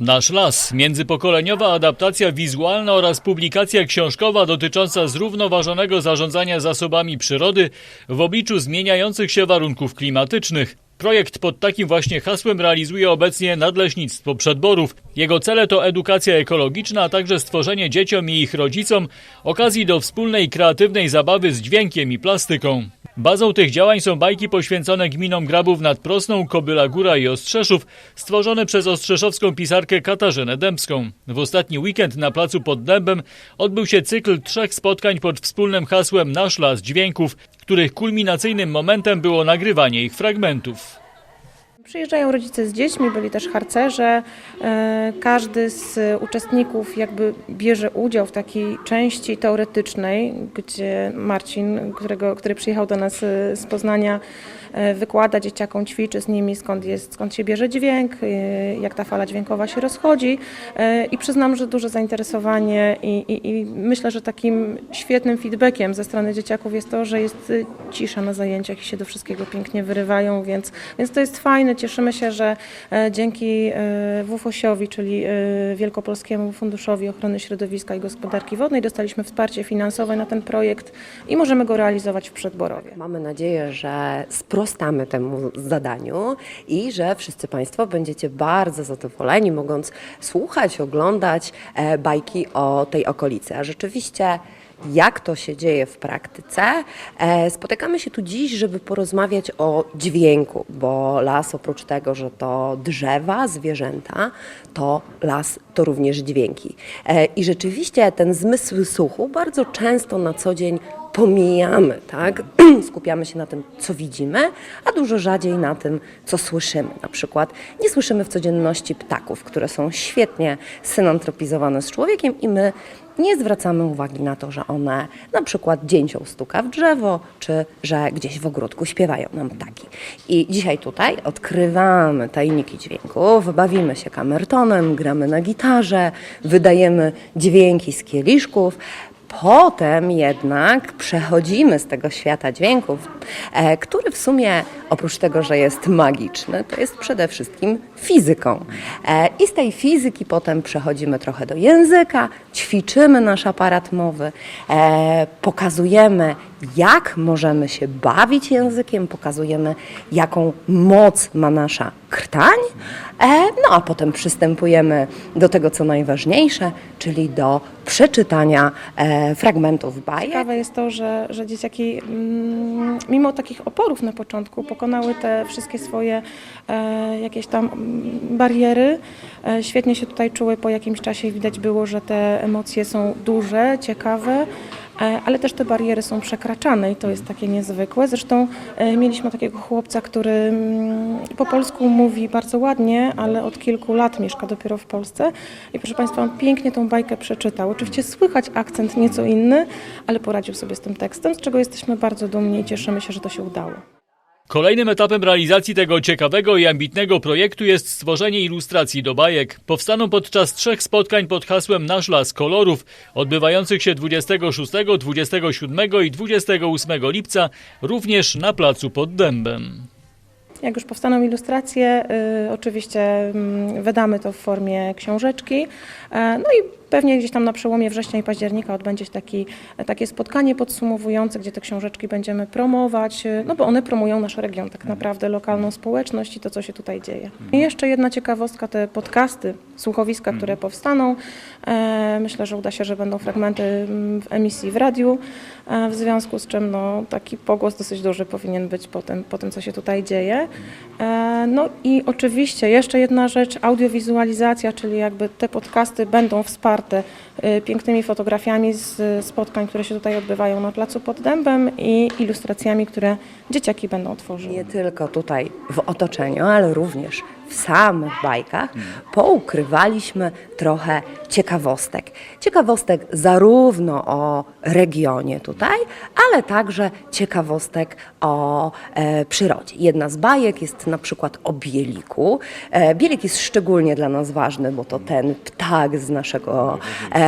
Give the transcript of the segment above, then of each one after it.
Nasz las, międzypokoleniowa adaptacja wizualna oraz publikacja książkowa dotycząca zrównoważonego zarządzania zasobami przyrody w obliczu zmieniających się warunków klimatycznych. Projekt pod takim właśnie hasłem realizuje obecnie Nadleśnictwo Przedborów. Jego cele to edukacja ekologiczna, a także stworzenie dzieciom i ich rodzicom okazji do wspólnej kreatywnej zabawy z dźwiękiem i plastyką. Bazą tych działań są bajki poświęcone gminom Grabów nad Prosną, Kobyla Góra i Ostrzeszów, stworzone przez ostrzeszowską pisarkę Katarzynę Dębską. W ostatni weekend na placu pod Dębem odbył się cykl trzech spotkań pod wspólnym hasłem Nasz Las Dźwięków, których kulminacyjnym momentem było nagrywanie ich fragmentów. Przyjeżdżają rodzice z dziećmi, byli też harcerze. E, Każdy z uczestników jakby bierze udział w takiej części teoretycznej, gdzie Marcin, którego, który przyjechał do nas e, z Poznania, e, wykłada dzieciakom, ćwiczy z nimi, skąd, jest, skąd się bierze dźwięk, jak ta fala dźwiękowa się rozchodzi. I przyznam, że duże zainteresowanie i, i, i myślę, że takim świetnym feedbackiem ze strony dzieciaków jest to, że jest cisza na zajęciach i się do wszystkiego pięknie wyrywają, więc, więc to jest fajne. Cieszymy się, że e, dzięki e, WFOŚ-owi, czyli e, Wielkopolskiemu Funduszowi Ochrony Środowiska i Gospodarki Wodnej dostaliśmy wsparcie finansowe na ten projekt i możemy go realizować w Przedborowie. Mamy nadzieję, że sprostamy temu zadaniu i że wszyscy Państwo będziecie bardzo zadowoleni, mogąc słuchać, oglądać bajki o tej okolicy. A rzeczywiście. Jak to się dzieje w praktyce? E, Spotykamy się tu dziś, żeby porozmawiać o dźwięku, bo las oprócz tego, że to drzewa, zwierzęta, to las to również dźwięki. E, I rzeczywiście ten zmysł słuchu bardzo często na co dzień pomijamy, tak? Skupiamy się na tym, co widzimy, a dużo rzadziej na tym, co słyszymy. Na przykład nie słyszymy w codzienności ptaków, które są świetnie synantropizowane z człowiekiem i my nie zwracamy uwagi na to, że one na przykład dzięcioł stuka w drzewo, czy że gdzieś w ogródku śpiewają nam ptaki. I dzisiaj tutaj odkrywamy tajniki dźwięków, bawimy się kamertonem, gramy na gitarze, wydajemy dźwięki z kieliszków, Potem jednak przechodzimy z tego świata dźwięków, e, który w sumie oprócz tego, że jest magiczny, to jest przede wszystkim fizyką. E, I z tej fizyki potem przechodzimy trochę do języka, ćwiczymy nasz aparat mowy, e, pokazujemy, jak możemy się bawić językiem, pokazujemy, jaką moc ma nasza krtań, e, no a potem przystępujemy do tego, co najważniejsze, czyli do przeczytania e, fragmentów bajek. Ciekawe jest to, że, że dzieciaki mm, mimo takich oporów na początku pokonały te wszystkie swoje e, jakieś tam bariery. Świetnie się tutaj czuły po jakimś czasie i widać było, że te emocje są duże, ciekawe. E, Ale też te bariery są przekraczane i to jest takie niezwykłe. Zresztą e, mieliśmy takiego chłopca, który mm, po polsku mówi bardzo ładnie, ale od kilku lat mieszka dopiero w Polsce. I proszę Państwa, on pięknie tą bajkę przeczytał. Oczywiście słychać akcent nieco inny, ale poradził sobie z tym tekstem, z czego jesteśmy bardzo dumni i cieszymy się, że to się udało. Kolejnym etapem realizacji tego ciekawego i ambitnego projektu jest stworzenie ilustracji do bajek. Powstaną podczas trzech spotkań pod hasłem Nasz Las Kolorów, odbywających się 26, 27 i 28 lipca, również na placu pod Dębem. Jak już powstaną ilustracje, y, oczywiście mm, wydamy to w formie książeczki. E, no i pewnie gdzieś tam na przełomie września i października odbędzie się taki, takie spotkanie podsumowujące, gdzie te książeczki będziemy promować, no bo one promują nasz region, tak naprawdę lokalną społeczność i to, co się tutaj dzieje. I jeszcze jedna ciekawostka, te podcasty, słuchowiska, które powstaną. E, Myślę, że uda się, że będą fragmenty mm, w emisji w radiu, e, w związku z czym no, taki pogłos dosyć duży powinien być po tym, po tym co się tutaj dzieje. E, No i oczywiście jeszcze jedna rzecz, audiowizualizacja, czyli jakby te podcasty będą wsparte e, pięknymi fotografiami z spotkań, które się tutaj odbywają na placu pod Dębem i ilustracjami, które dzieciaki będą tworzyły. Nie tylko tutaj w otoczeniu, ale również w samych bajkach poukrywaliśmy trochę ciekawostek. Ciekawostek zarówno o regionie tutaj, ale także ciekawostek o e, przyrodzie. Jedna z bajek jest na przykład o bieliku. E, bielik jest szczególnie dla nas ważny, bo to ten ptak z naszego, e,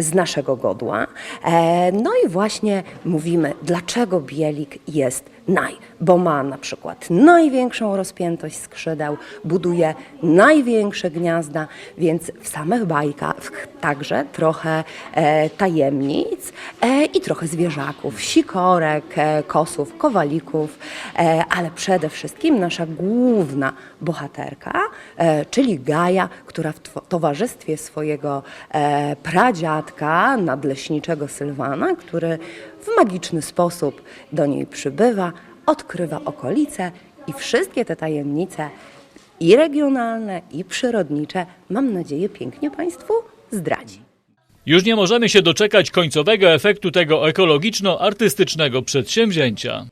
z naszego godła. E, no i właśnie mówimy, dlaczego bielik jest naj, bo ma na przykład największą rozpiętość skrzydeł, buduje największe gniazda, więc w samych bajkach także trochę e, tajemnic e, i trochę zwierzaków, sikorek, e, kosów, kowalików, e, ale przede wszystkim nasza główna bohaterka, e, czyli Gaja, która w tw- towarzystwie swojego e, pradziadka, nadleśniczego Sylwana, który w magiczny sposób do niej przybywa, odkrywa okolice i wszystkie te tajemnice i regionalne, i przyrodnicze, mam nadzieję, pięknie Państwu zdradzi. Już nie możemy się doczekać końcowego efektu tego ekologiczno-artystycznego przedsięwzięcia.